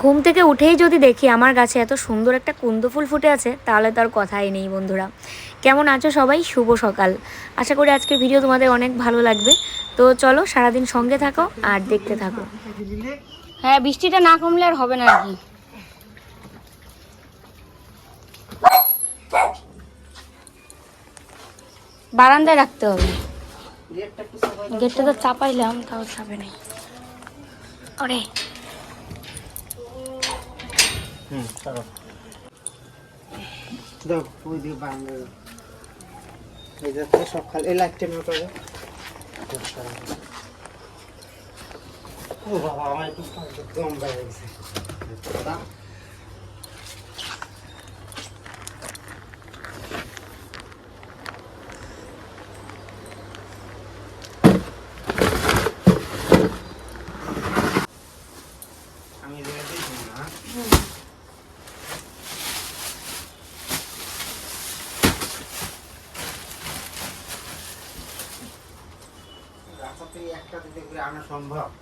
ঘুম থেকে উঠেই যদি দেখি আমার গাছে এত সুন্দর একটা কুন্দ ফুল ফুটে আছে, তাহলে তার কথাই নেই বন্ধুরা। কেমন আছো সবাই? শুভ সকাল। আশা করি আজকের ভিডিও তোমাদের অনেক ভালো লাগবে। তো চলো সারাদিন সঙ্গে থাকো আর দেখতে থাকো। হ্যাঁ বৃষ্টিটা না কমলে আর হবে না আর কি। বারান্দায় রাখতে হবে। গেটটা তো চাপাইলাম, তাও চাপে নেই। হুম চলো দাও ওই দিয়ে দাও এই যাচ্ছে সব খালি, এই লাইটটা না করে ও বেড়ে গেছে দাও। আমি এদিকে দিয়েছি না রাস্তাতে একটা দিতে করে আনা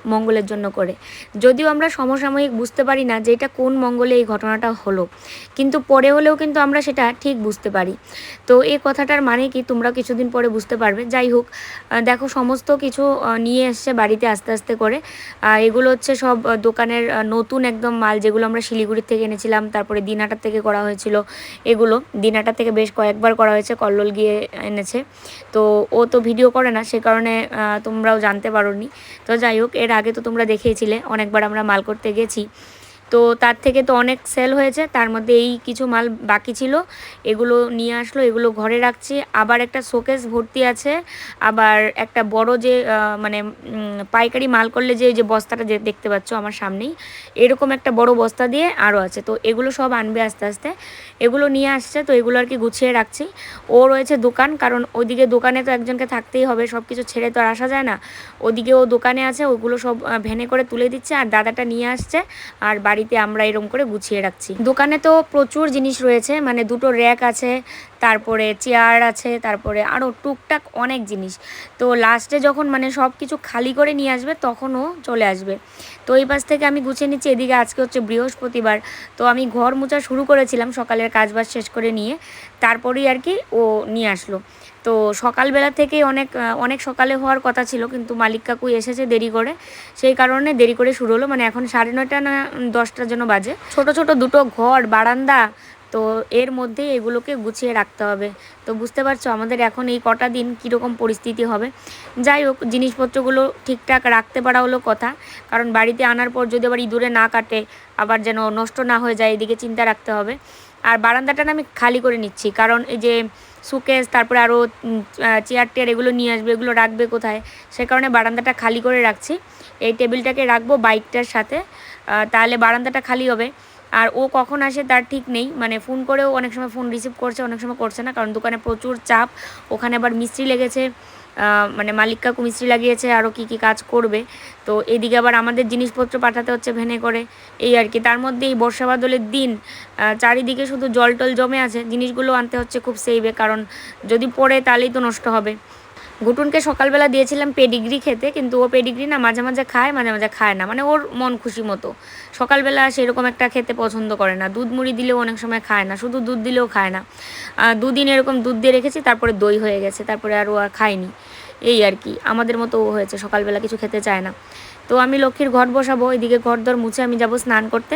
মঙ্গলের জন্য করে। যদিও আমরা সমসাময়িক বুঝতে পারি না যে এটা কোন মঙ্গলে এই ঘটনাটা হলো। কিন্তু পরে হলেও কিন্তু আমরা সেটা ঠিক বুঝতে পারি। তো এই কথাটার মানে কি তোমরা কিছুদিন পরে বুঝতে পারবে। যাই হোক দেখো সমস্ত কিছু নিয়ে এসছে বাড়িতে আস্তে আস্তে করে। এগুলো হচ্ছে সব দোকানের নতুন একদম মাল যেগুলো আমরা শিলিগুড়ির থেকে এনেছিলাম। তারপরে দিনহাটার থেকে করা হয়েছিল এগুলো। দিনহাটার থেকে বেশ কয়েকবার করা হয়েছে, কল্লোল গিয়ে এনেছে। তো ও তো ভিডিও করে না, সে কারণে তোমরাও জানতে পারোনি। তো যাই হোক, এর আগে তো তোমরা দেখেছিলে অনেকবার আমরা মাল করতে গেছি। তো তার থেকে তো অনেক সেল হয়েছে, তার মধ্যে এই কিছু মাল বাকি ছিল, এগুলো নিয়ে আসলো, এগুলো ঘরে রাখছি। আবার একটা শোকেস ভর্তি আছে, আবার একটা বড় যে মানে পাইকারি মাল করলে যে যে বস্তাটা যে দেখতে পাচ্ছ আমার সামনেই, এরকম একটা বড় বস্তা দিয়ে আরও আছে। তো এগুলো সব আনবে আস্তে আস্তে। এগুলো নিয়ে আসছে, তো এগুলো আর কি গুছিয়ে রাখছি। ও রয়েছে দোকান, কারণ ওইদিকে দোকানে তো একজনকে থাকতেই হবে সব কিছু ছেড়ে তো আর আসা যায় না। ওদিকে ও দোকানে আছে, ওগুলো সব ভ্যানে করে তুলে দিচ্ছে, আর দাদাটা নিয়ে আসছে, আর বাড়িতে আমরা এরকম করে গুছিয়ে রাখছি। দোকানে তো প্রচুর জিনিস রয়েছে মানে দুটো র্যাক আছে, তারপরে চেয়ার আছে, তারপরে আরও টুকটাক অনেক জিনিস। তো লাস্টে যখন মানে সব কিছু খালি করে নিয়ে আসবে তখন ও চলে আসবে। তো এই পাশ থেকে আমি গুছিয়ে নিচ্ছি, এদিকে আজকে হচ্ছে বৃহস্পতিবার। তো আমি ঘর মোছা শুরু করেছিলাম সকালের কাজবাজ শেষ করে নিয়ে, তারপরেই আর কি ও নিয়ে আসলো। তো সকালবেলা থেকেই অনেক অনেক সকালে হওয়ার কথা ছিল, কিন্তু মালিক কাকু এসেছে দেরি করে। সেই কারণে দেরি করে শুরু হলো। মানে এখন সাড়ে নয়টা না, দশটার জন্য বাজে। ছোট ছোট দুটো ঘর, বারান্দা, তো এর মধ্যে এগুলোকে গুছিয়ে রাখতে হবে। তো বুঝতে পারছ, আমাদের এখন এই কটা দিন কীরকম পরিস্থিতি হবে। যাই হোক, জিনিসপত্রগুলো ঠিকঠাক রাখতে পারা হলো কথা। কারণ বাড়িতে আনার পর যদি আবার ইঁদুরে না কাটে, আবার যেন নষ্ট না হয়ে যায়, এদিকে চিন্তা রাখতে হবে। আর বারান্দাটা আমি খালি করে নিচ্ছি। কারণ এই যে সুকেস তারপরে আরও চেয়ার টেয়ার এগুলো নিয়ে আসবে, এগুলো রাখবে কোথায়? সে কারণে বারান্দাটা খালি করে রাখছি। এই টেবিলটাকে রাখব বাইকটার সাথে। তাহলে বারান্দাটা খালি হবে। আর ও কখন আসে তার ঠিক নেই। মানে ফোন করেও অনেক সময় ফোন রিসিভ করছে, অনেক সময় করছে না। কারণ দোকানে প্রচুর চাপ। ওখানে আবার মিস্ত্রি লেগেছে। মানে মালিক কাকু মিস্ত্রি লাগিয়েছে আরও কী কী কাজ করবে। তো এদিকে আবার আমাদের জিনিসপত্র পাঠাতে হচ্ছে ভেনে করে। এই আর কি। তার মধ্যে এই বর্ষা বাদলের দিন চারিদিকে শুধু জল টল জমে আছে। জিনিসগুলো আনতে হচ্ছে খুব সেইবে কারণ যদি পড়ে তাহলেই তো নষ্ট হবে। ঘুটুনকে সকালবেলা দিয়েছিলাম পেডিগ্রি খেতে। কিন্তু ও পেডিগ্রি না মাঝে মাঝে খায়, মাঝে মাঝে খায় না। মানে ওর মন খুশি মতো। সকালবেলা সেরকম একটা খেতে পছন্দ করে না। দুধ মুড়ি দিলেও অনেক সময় খায় না, শুধু দুধ দিলেও খায় না। দুদিন এরকম দুধ দিয়ে রেখেছি, তারপরে দই হয়ে গেছে, তারপরে আর ও আর খায়নি। এই আর কি, আমাদের মতো ও হয়েছে, সকালবেলা কিছু খেতে চায় না। তো আমি লক্ষ্মীর ঘর বসাবো এদিকে ঘর দর মুছে আমি যাব স্নান করতে।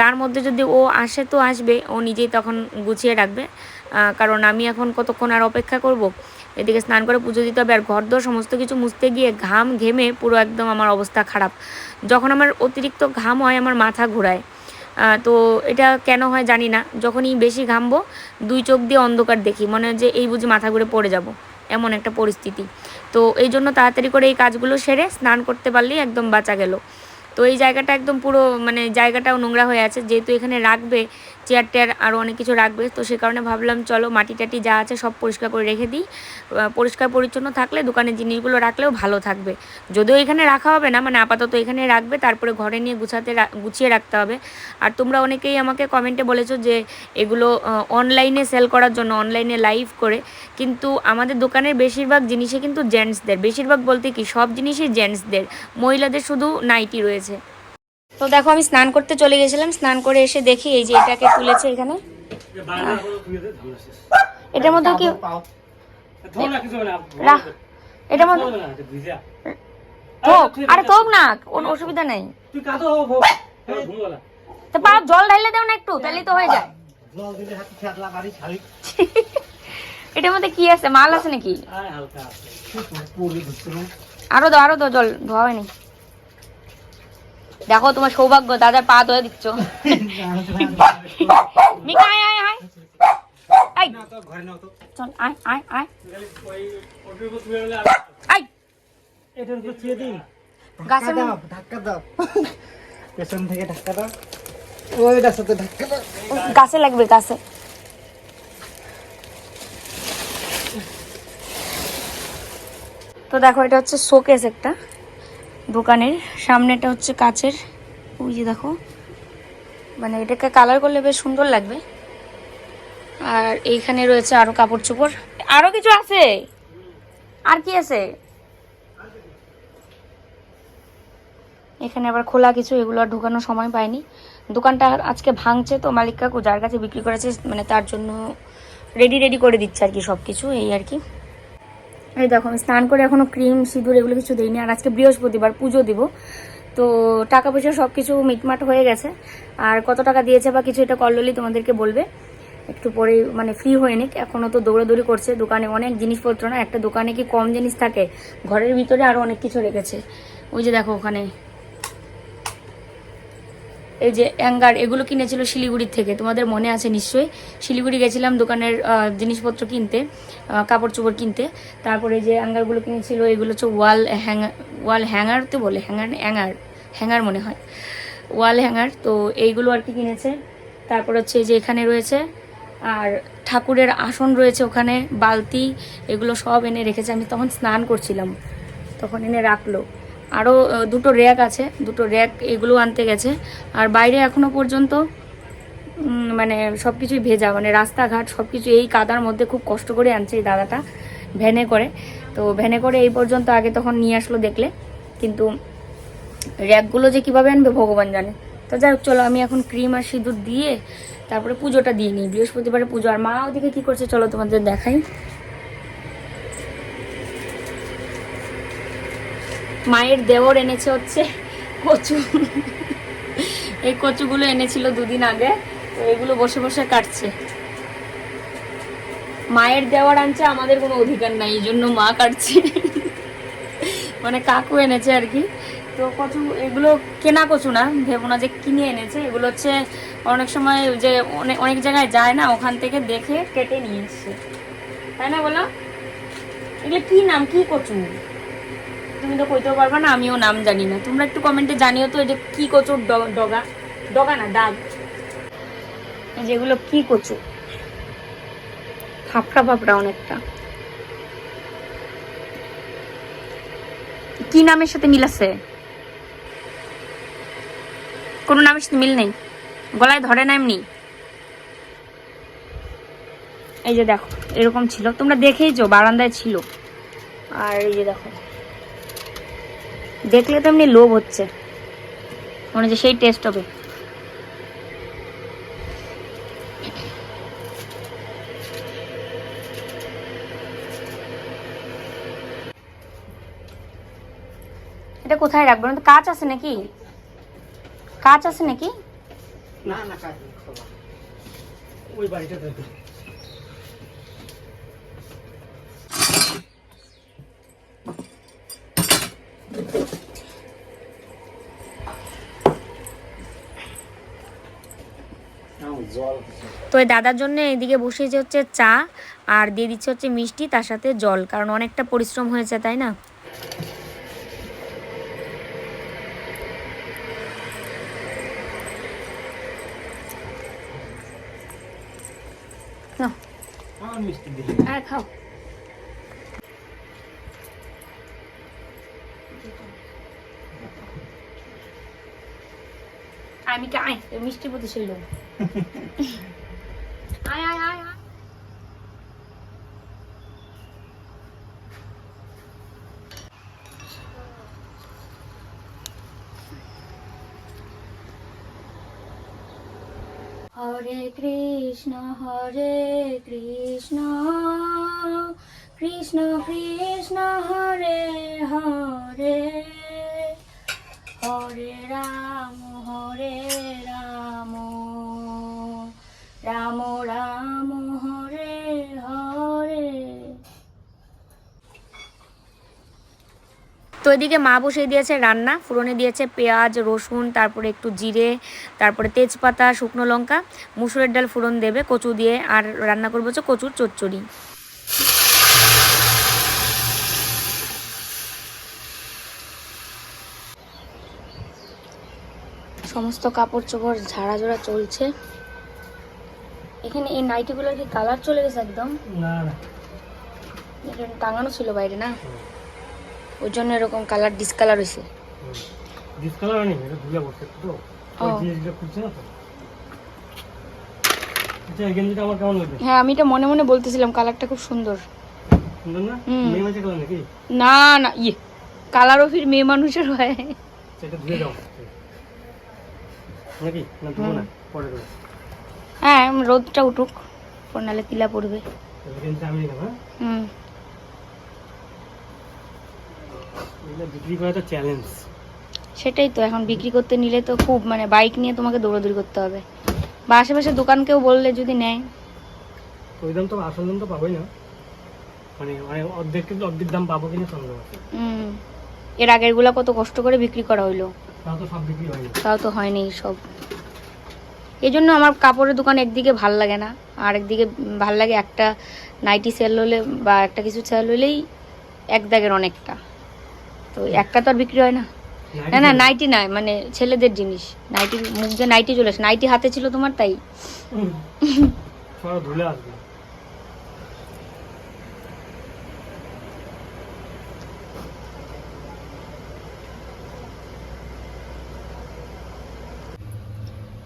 তার মধ্যে যদি ও আসে তো আসবে, ও নিজেই তখন গুছিয়ে রাখবে। কারণ আমি এখন কতক্ষণ আর অপেক্ষা করব? এদিকে স্নান করে পুজো দিতে হবে, আর ঘর দর সমস্ত কিছু মুছতে গিয়ে ঘাম ঘেমে পুরো একদম আমার অবস্থা খারাপ। যখন আমার অতিরিক্ত ঘাম হয়, আমার মাথা ঘোরায়। তো এটা কেন হয় জানি না। যখনই বেশি ঘামবো, দুই চোখ দিয়ে অন্ধকার দেখি, মনে হয় যে এই বুঝি মাথা ঘুরে পড়ে যাব, এমন একটা পরিস্থিতি। তো এই জন্য তাড়াতাড়ি করে এই কাজগুলো সেরে স্নান করতে পারলেই একদম বাঁচা গেল। তো এই জায়গাটা একদম পুরো মানে জায়গাটাও নোংরা হয়ে আছে, যেহেতু এখানে রাখবে চেয়ার টেয়ার আরও অনেক কিছু রাখবে। তো সে কারণে ভাবলাম, চলো মাটি টাটি যা আছে সব পরিষ্কার করে রেখে দিই। পরিষ্কার পরিচ্ছন্ন থাকলে দোকানের জিনিসগুলো রাখলেও ভালো থাকবে। যদিও এখানে রাখা হবে না মানে আপাতত এখানে রাখবে, তারপরে ঘরে নিয়ে গুছাতে গুছিয়ে রাখতে হবে। আর তোমরা অনেকেই আমাকে কমেন্টে বলেছ যে এগুলো অনলাইনে সেল করার জন্য অনলাইনে লাইভ করে। কিন্তু আমাদের দোকানের বেশিরভাগ জিনিসে কিন্তু জেন্টসদের বেশিরভাগ বলতে কি, সব জিনিসই জেন্টসদের মহিলাদের শুধু নাইটি রয়েছে। তো দেখো আমি স্নান করতে চলে গেছিলাম। স্নান করে এসে দেখি এই যে এটাকে তুলেছে এখানে। এটার মধ্যে কি এটার মধ্যে আরে থোক না কোনো অসুবিধা নেই। তো পা জল দাও না একটু তাহলেই তো হয়ে যায়। এটার মধ্যে কি আছে মাল আছে নাকি? না আরও দাও আরও দাও জল ধোয়া হয়নি। দেখো তোমার সৌভাগ্য দাদার পা ধরে দিচ্ছ। মিকা আয় আয়। আয় আয় না তো ঘরে নাও তো চল আয় আয় আয়। ওই ওটার উপর শুয়ে গেলে আয় এটার উপর ছুঁয়ে দিন গাছে দাও ধাক্কা দাও। পেছন থেকে ধাক্কা দাও। ওইটার সাথে ধাক্কা দাও। গাছে লাগবে গাছে। তো দেখো এটা হচ্ছে শোকেস একটা। দোকানের সামনেটা হচ্ছে কাচের। ওই যে দেখো। মানে এটাকে কালার করলে বেশ সুন্দর লাগবে। আর এইখানে রয়েছে আরও কাপড় চোপড় আরও কিছু আছে? আর কি আছে? এখানে আবার খোলা কিছু, এগুলো আর ঢোকানোর সময় পাইনি। দোকানটা আজকে ভাঙছে, তো মালিক কাকু যার কাছে বিক্রি করেছে মানে তার জন্য রেডি রেডি করে দিচ্ছে আর কি সব কিছু এই আর কি। এই দেখো, আমি স্নান করে এখনও ক্রিম, সিঁদুর এগুলো কিছু দিইনি, আর আজকে বৃহস্পতিবার, পুজো দিব। তো টাকা পয়সা সব কিছু মিটমাট হয়ে গেছে। আর কত টাকা দিয়েছে বা কিছু এটা কললি তোমাদেরকে বলবে। একটু পরে মানে ফ্রি হয়ে নিক। এখনও তো দৌড়াদৌড়ি করছে, দোকানে অনেক জিনিসপত্র না, একটা দোকানে কি কম জিনিস থাকে? ঘরের ভিতরে আরও অনেক কিছু রেখেছে। ওই যে দেখো ওখানে এই যে অ্যাঙ্গার, এগুলো কিনেছিল শিলিগুড়ির থেকে। তোমাদের মনে আছে নিশ্চয়ই? শিলিগুড়ি গেছিলাম দোকানের জিনিসপত্র কিনতে কাপড় চোপড় কিনতে। তারপরে যে অ্যাঙ্গারগুলো কিনেছিল, এগুলো হচ্ছে ওয়াল হ্যাঙ্গার ওয়াল হ্যাঙ্গার তো বলে, হ্যাঙ্গার অ্যাঙ্গার, হ্যাঙ্গার মনে হয়। ওয়াল হ্যাঙ্গার, তো এইগুলো আর কি কিনেছে। তারপর হচ্ছে যে এখানে রয়েছে, আর ঠাকুরের আসন রয়েছে ওখানে, বালতি, এগুলো সব এনে রেখেছে। আমি তখন স্নান করছিলাম, তখন এনে রাখল। আরও দুটো র্যাক আছে। দুটো র্যাক এগুলো আনতে গেছে। আর বাইরে এখনও পর্যন্ত মানে সব কিছুই ভেজা। মানে রাস্তাঘাট সব কিছু এই কাদার মধ্যে খুব কষ্ট করে আনছে এই দাদাটা, ভ্যানে করে। তো ভ্যানে করে এই পর্যন্ত আগে তখন নিয়ে আসলো দেখলে। কিন্তু র্যাকগুলো যে কীভাবে আনবে ভগবান জানে। তো যাই হোক, চলো আমি এখন ক্রিম আর সিঁদুর দিয়ে তারপরে পুজোটা দিয়ে নিই। বৃহস্পতিবারে পুজো। আর মা ওদিকে কী করছে চলো তোমাদের দেখাই। মায়ের দেওর এনেছে হচ্ছে কচু। এই কচুগুলো এনেছিল দুদিন আগে, তো এগুলো বসে বসে কাটছে। মায়ের দেওয়ার আনছে, আমাদের কোনো অধিকার নাই, এই জন্য মা কাটছে। মানে কাকু এনেছে আর কি। তো কচু, এগুলো কেনা কচু না, ভেবো না যে কিনে এনেছে। এগুলো হচ্ছে অনেক সময় যে অনেক অনেক জায়গায় যায় না, ওখান থেকে দেখে কেটে নিয়ে এসছে। তাই না বলো? এগুলো কি নাম? কি কচু? তুমি তো কইতেও পারবা না, আমিও নাম জানি না। তোমরা একটু কমেন্টে জানিও তো এটা কি কচুর ডগা? ডগা না দাগ যেগুলো কি কচু? ফাফড়া ফাফড়া অনেকটা। কি নামের সাথে মিল আছে? কোনো নামের সাথে মিল নেই? গলায় ধরে না এমনি? এই যে দেখো, এরকম ছিল। তোমরা দেখেইছো, বারান্দায় ছিল। আর এই যে দেখো। দেখলে তো এমনি লোভ হচ্ছে। মনে হচ্ছে সেই টেস্ট হবে। এটা কোথায় রাখব? না কাঁচ আছে নাকি? কাঁচ আছে নাকি? না না কাজ ওই বাড়িটা তো এই দাদার জন্য এদিকে বসিয়েছে হচ্ছে চা আর দিয়ে দিচ্ছে হচ্ছে মিষ্টি তার সাথে জল কারণ অনেকটা পরিশ্রম হয়েছে তাই না? নাও, আমার মিষ্টি দিলে আর খাও। আমি কে আয়, তোর মিষ্টির প্রতি ছিল আয় আয় আয়। হরে কৃষ্ণ হরে কৃষ্ণ। কৃষ্ণ কৃষ্ণ, হরে হরে। হরে রাম হরে রাম। রাম রাম, হরে হরে। তো এদিকে মা বসিয়ে দিয়েছে রান্না ফুরনে দিয়েছে পেঁয়াজ, রসুন, তারপরে একটু জিরে, তারপরে তেজপাতা, শুকনো লঙ্কা, মুসুরের ডাল ফুরন দেবে কচু দিয়ে, আর রান্না করব হচ্ছে কচুর চচ্চড়ি। সমস্ত কাপড় চোপড় ঝাড়া ঝাড়া চলছে। এখানে এই নাইটিগুলোর কি কালার চলে গেছে একদম? না না। এটা টাঙানো ছিল বাইরে না? ওই জন্য এরকম কালার ডিসকালার হয়েছে। ডিসকালার নেই এটা ধুলে বসে তো। ও। ওই জিনিসটা খুলছে না তো? আচ্ছা হ্যাঁ আমি এটা মনে মনে বলতেছিলাম কালারটা খুব সুন্দর। না? না না ইয়ে। কালারও ফির মেয়ে মানুষের হয়। সেটা ধুয়ে দাও। নাকি? না ধুবো না পরে দেবো হ্যাঁ রোদটা উঠুক নালে তিলা পড়বে। হ্যাঁ? হুম। বিক্রি করা তো চ্যালেঞ্জ সেটাই তো এখন বিক্রি করতে নিলে তো খুব মানে বাইক নিয়ে তোমাকে দৌড়াদৌড়ি করতে হবে। বা আশেপাশে দোকানকেও বললে যদি নেয়। ওই দাম তো আসল দাম তো পাবোই না। মানে মানে অর্ধেক অর্ধেক দাম পাবো কিনা সন্দেহ আছে। হুম। এর আগেরগুলা কত কষ্ট করে বিক্রি করা হইল। তাও তো হয়নি। সব। এই জন্য আমার কাপড়ের দোকান একদিকে ভালো লাগে না আর একদিকে ভালো লাগে একটা নাইটি সেল হলে বা একটা কিছু সেল হলেই এক দাগের অনেকটা। তো একটা তো আর বিক্রি হয় না। না না নাইটি নয় মানে ছেলেদের জিনিস। নাইটি মুখ যে নাইটি চলে আসে নাইটি হাতে ছিল তোমার তাই। ধুলে আসবে।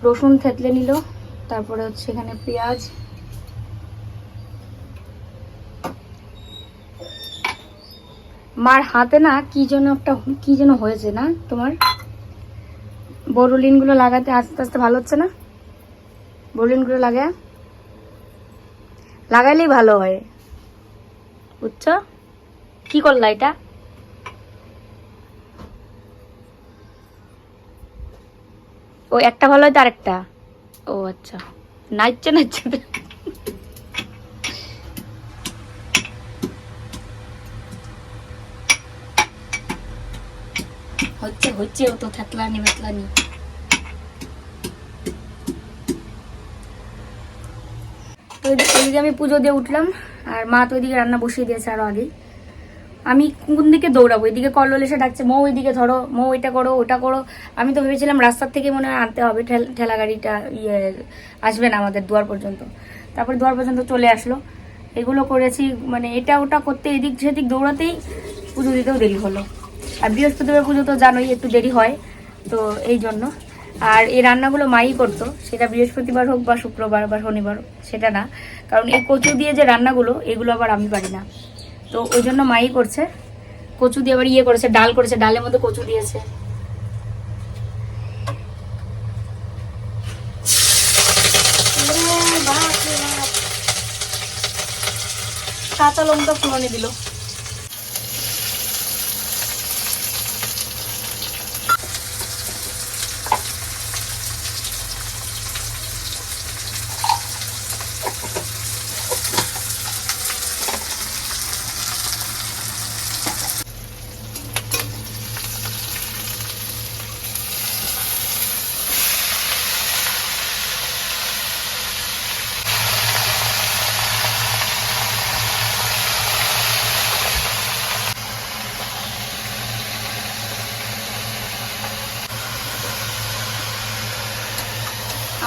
রসুন থেতলে নিল, তারপরে হচ্ছে এখানে পেঁয়াজ। মার হাতে না কি যেন একটা কি যেন হয়েছে না তোমার? বড়লিনগুলো লাগাতে আস্তে আস্তে ভালো হচ্ছে না? বড়লিনগুলো লাগা? লাগাইলেই ভালো হয়। বুঝছ? কি করলা এটা? ও একটা ভালো হয় তো আরেকটা। ও আচ্ছা। নাচছে নাচছে হচ্ছে হচ্ছে ও তো থেতলানি ওইদিকে আমি পুজো দিয়ে উঠলাম, আর মা তো ওইদিকে রান্না বসিয়ে দিয়েছে আরও আগেই। আমি কোন দিকে দৌড়াবো? এদিকে কল্লোল এসে ডাকছে, মৌ, এদিকে ধরো, মৌ, এটা করো, ওটা করো। আমি তো ভেবেছিলাম রাস্তার থেকে মনে হয় আনতে হবে, ঠেল- গাড়িটা ইয়ে আসবে না আমাদের দুয়ার পর্যন্ত। তারপরে দুয়ার পর্যন্ত চলে আসলো। এগুলো করেছি মানে এটা ওটা করতে এদিক সেদিক দৌড়াতেই পুজো দিতেও দেরি হলো। আর বৃহস্পতিবার পুজো তো জানোই, একটু দেরি হয়, তো এই জন্য। আর এই রান্নাগুলো মাই করতো, সেটা বৃহস্পতিবার হোক বা শুক্রবার বা শনিবার, সেটা না। কারণ এই কচু দিয়ে যে রান্নাগুলো, এগুলো আবার আমি পারি না। তো ওই জন্য মাই করছে। কচু দিয়ে আবার ইয়ে করেছে, ডাল করেছে, ডালের মধ্যে কচু দিয়েছে। কাঁচা লঙ্কা ফুলনে দিল।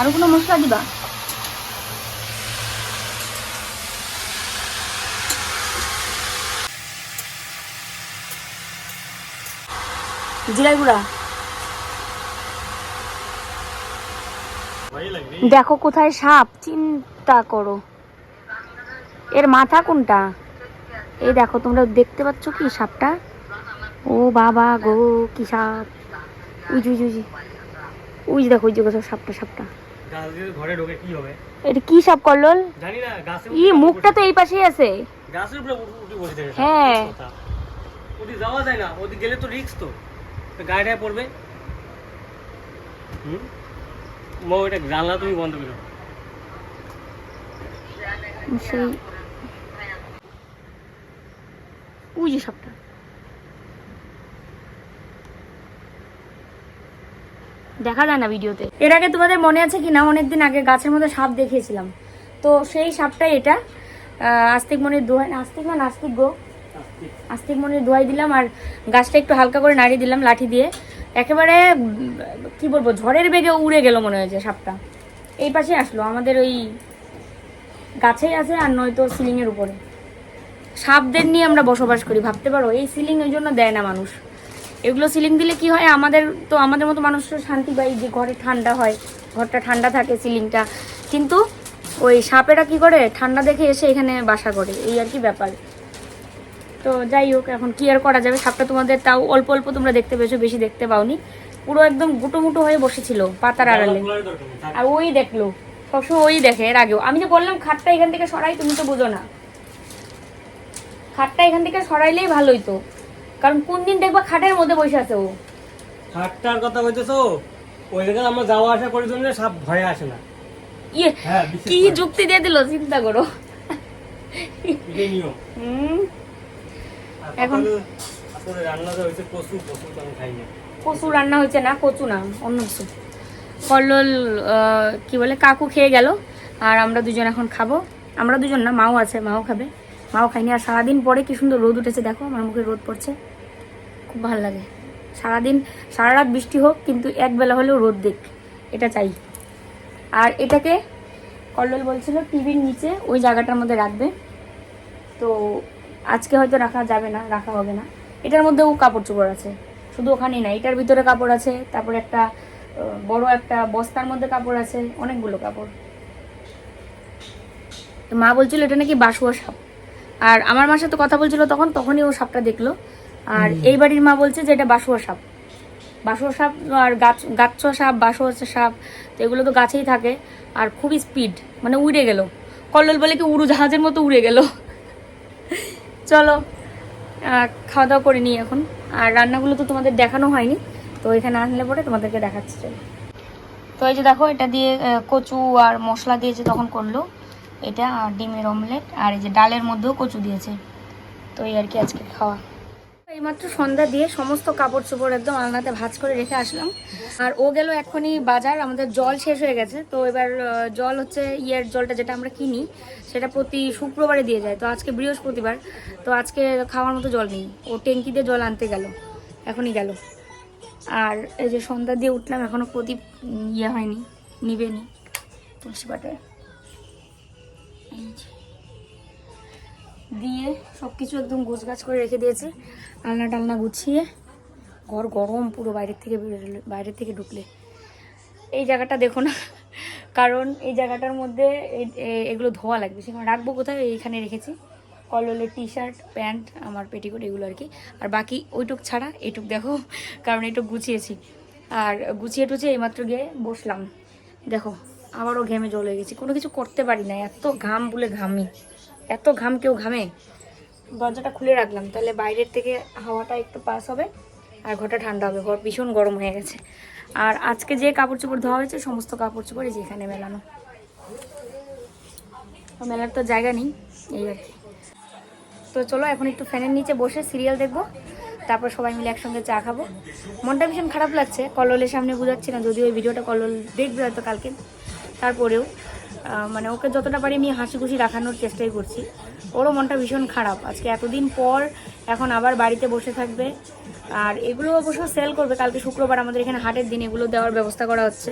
আরও কোনো মশলা দিবা? জিরা গুঁড়া। দেখো কোথায় সাপ, চিন্তা করো। এর মাথা কোনটা? এই দেখো, তোমরা দেখতে পাচ্ছ কি সাপটা? ও বাবা গো, কি সাপ। উই উই উই উই। দেখো যে কোথাও সাপটা সাপটা। ঘরে ঢোকে কি হবে? এটা কি সাপ করল জানি না গাছে ই মুখটা তো এই পাশেই আছে। গাছের উপরে উঠে উঠে বসে থাকে হ্যাঁ। ওদি যাওয়া যায় না ওদি গেলে তো রিস্ক গাড়িটায় পড়বে। হুম? মো এটা জানলা তুমি বন্ধ করো সেই উই যে সাপটা। দেখা যায় না ভিডিওতে। এর আগে তোমাদের মনে আছে কি না অনেকদিন আগে গাছের মধ্যে সাপ দেখিয়েছিলাম। তো সেই সাপটাই এটা। আস্তিক মনির দোহাই আস্তিক না, নাস্তিক গো? আস্তিক মনির দোয়াই দিলাম আর গাছটা একটু হালকা করে নাড়িয়ে দিলাম লাঠি দিয়ে। একেবারে কি বলব, ঝড়ের বেগে উড়ে গেল মনে হয়েছে সাপটা। এই পাশে আসলো, আমাদের ওই গাছেই আছে আর নয়তো সিলিং এর উপরে। সাপদের নিয়ে আমরা বসবাস করি, ভাবতে পারো? এই সিলিং ওই জন্য দেয় না মানুষ। এগুলো সিলিং দিলে কি হয়? আমাদের তো আমাদের মতো মানুষের শান্তি পাই যে ঘরে ঠান্ডা হয়। ঘরটা ঠান্ডা থাকে সিলিংটা কিন্তু ওই সাপেরা কি করে? ঠান্ডা দেখে এসে এখানে বাসা করে। এই আর কি ব্যাপার। তো যাই হোক এখন কি আর করা যাবে? সাপটা তোমাদের তাও অল্প অল্প তোমরা দেখতে পেয়েছ বেশি দেখতে পাওনি। পুরো একদম গুটো মুটো হয়ে বসেছিল পাতার আড়ালে। আর ওই দেখল। সবসময় ওই দেখে এর আগেও। আমি যে বললাম খাটটা এখান থেকে সরাই তুমি তো বোঝো না। খাটটা এখান থেকে সরাইলেই ভালোই তো। কারণ কোন দিন দেখবা খাটের মধ্যে বসে আছে ও? খাটটার কথা বলতেছো ওই জায়গায় আমরা যাওয়া আসা করি জন্য সাপ ভয়ে আসে না। ইয়ে হ্যাঁ কি যুক্তি দিয়ে দিল চিন্তা করো। এখন- হয়েছে কচু কচু তো আমি খাই না। কচু রান্না হয়েছে না কচু না অন্য কিছু। কল্লোল কি বলে কাকু খেয়ে গেল আর আমরা দুজন এখন খাব। আমরা দুজন না মাও আছে মাও খাবে। মাও খাইনি আর সারাদিন পরে কি সুন্দর রোদ উঠেছে দেখো আমার মুখে রোদ পড়ছে। খুব ভালো লাগে। সারাদিন সারা রাত বৃষ্টি হোক, কিন্তু একবেলা হলেও রোদ দেখ, এটা চাই। আর এটাকে কল্লোল বলছিল টিভির নিচে, ওই জায়গাটার মধ্যে রাখবে। তো আজকে হয়তো রাখা যাবে না, রাখা হবে না। এটার মধ্যেও কাপড় চোপড় আছে। শুধু ওখানেই না, এটার ভিতরে কাপড় আছে, তারপরে একটা বড় একটা বস্তার মধ্যে কাপড় আছে, অনেকগুলো কাপড়। তো মা বলছিল, এটা নাকি বাসুয়া সাপ। আর আমার মার সাথে কথা বলছিল তখন, তখনই ও সাপটা দেখল। আর এই বাড়ির মা বলছে যে এটা বাসুয়া সাপ। বাসুয়া সাপ আর গাছ গাছ সাপ বাসুয়া সাপ তো এগুলো তো গাছেই থাকে। আর খুবই স্পিড মানে উড়ে গেল। কল্লোল বলে কি উড়ু জাহাজের মতো উড়ে গেল। চলো খাওয়া দাওয়া করে নিই এখন। আর রান্নাগুলো তো তোমাদের দেখানো হয়নি তো এখানে আনলে পরে তোমাদেরকে দেখাচ্ছি চলো। তো এই যে দেখো এটা দিয়ে কচু আর মশলা দিয়েছে তখন করল। এটা আর ডিমের অমলেট আর এই যে ডালের মধ্যেও কচু দিয়েছে। তো এই আর কি আজকে খাওয়া। এইমাত্র সন্ধ্যা দিয়ে সমস্ত কাপড় চোপড় একদম আলনাতে ভাজ করে রেখে আসলাম। আর ও গেল এখনই বাজার, আমাদের জল শেষ হয়ে গেছে। তো এবার জল হচ্ছে ইয়ের জলটা যেটা আমরা কিনি, সেটা প্রতি শুক্রবারে দিয়ে যায়। তো আজকে বৃহস্পতিবার, তো আজকে খাওয়ার মতো জল নেই। ও ট্যাঙ্কি দিয়ে জল আনতে গেল, এখনই গেল। আর এই যে সন্ধ্যা দিয়ে উঠলাম এখনও প্রদীপ ইয়ে হয়নি, নিবেনি তুলসী পাটায় দিয়ে সব কিছু একদম গোছগাছ করে রেখে দিয়েছে। আলনা টালনা গুছিয়ে ঘর গরম পুরো বাইরের থেকে বাইরের থেকে ঢুকলে। এই জায়গাটা দেখো না কারণ এই জায়গাটার মধ্যে এগুলো ধোয়া লাগবে। সেখানে রাখব কোথায়? এইখানে রেখেছি। কললের টি শার্ট প্যান্ট, আমার পেটিকোট, এগুলো আর কি। আর বাকি ওইটুক ছাড়া এইটুক দেখো, কারণ এইটুক গুছিয়েছি। আর গুছিয়ে টুছিয়ে এইমাত্র গিয়ে বসলাম। দেখো, আবারও ঘেমে জল হয়ে গেছি। কোনো কিছু করতে পারি না। এত ঘাম বলে ঘামি। এত ঘাম কেউ ঘামে? দরজাটা খুলে রাখলাম, তাহলে বাইরের থেকে হাওয়াটা একটু পাস হবে আর ঘরটা ঠান্ডা হবে। ঘর ভীষণ গরম হয়ে গেছে। আর আজকে যে কাপড় চোপড় ধোয়া হয়েছে, সমস্ত কাপড় চোপড় যেখানে মেলানো। মেলার তো জায়গা নেই, এই আর তো চলো এখন একটু ফ্যানের নিচে বসে সিরিয়াল দেখব, তারপর সবাই মিলে একসঙ্গে চা খাব। মনটা ভীষণ খারাপ লাগছে, কল্লোলের সামনে বুঝাচ্ছি না, যদিও ওই ভিডিওটা কল্লোল দেখবে হয়তো কালকে। তারপরেও মানে ওকে যতটা পারি আমি হাসি খুশি রাখানোর চেষ্টাই করছি। ওরও মনটা ভীষণ খারাপ। আজকে এতদিন পর এখন আবার বাড়িতে বসে থাকবে। আর এগুলো অবশ্য সেল করবে। কালকে শুক্রবার আমাদের এখানে হাটের দিন এগুলো দেওয়ার ব্যবস্থা করা হচ্ছে।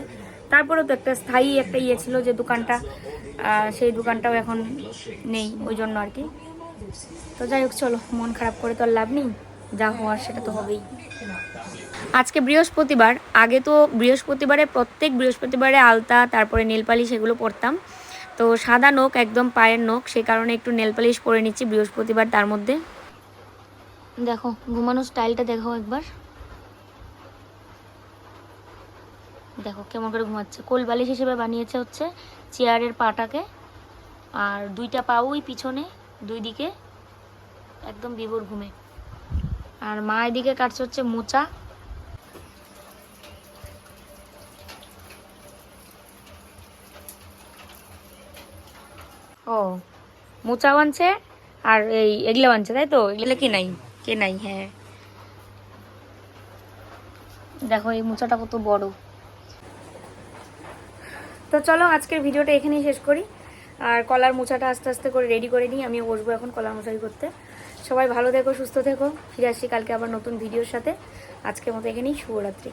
তারপরেও তো একটা স্থায়ী একটা ইয়ে ছিল যে দোকানটা সেই দোকানটাও এখন নেই ওই জন্য আর কি। তো যাই হোক, চলো, মন খারাপ করে তো আর লাভ নেই। যা হওয়ার সেটা তো হবেই। আজকে বৃহস্পতিবার। আগে তো বৃহস্পতিবারে প্রত্যেক বৃহস্পতিবারে আলতা, তারপরে নীলপালি সেগুলো পরতাম। তো সাদা নোক একদম পায়ের নোক সে কারণে একটু নেলপালিশ পরে নিচ্ছি বৃহস্পতিবার তার মধ্যে। দেখো, ঘুমানোর স্টাইলটা দেখো একবার। দেখো কেমন করে ঘুমাচ্ছে। কোল বালিশ হিসেবে বানিয়েছে হচ্ছে চেয়ারের পাটাকে আর দুইটা পা ওই পিছনে, দুই দিকে, একদম বিভোর ঘুমে। আর মা এদিকে কাটছে হচ্ছে মোচা। ও মোচা বানছে আর এই এগুলো বানছে তাই তো? এগুলো কি নাই? কে নাই? হ্যাঁ। দেখো, এই মোচাটা কত বড়। তো চলো, আজকের ভিডিওটা এখানেই শেষ করি। আর কলার মোচাটা আস্তে আস্তে করে রেডি করে নিই আমি বসবো এখন কলার মোচাই করতে। সবাই ভালো থেকো, সুস্থ থেকো। ফিরে আসি কালকে আবার নতুন ভিডিওর সাথে। আজকের মতো এখানেই, শুভরাত্রি।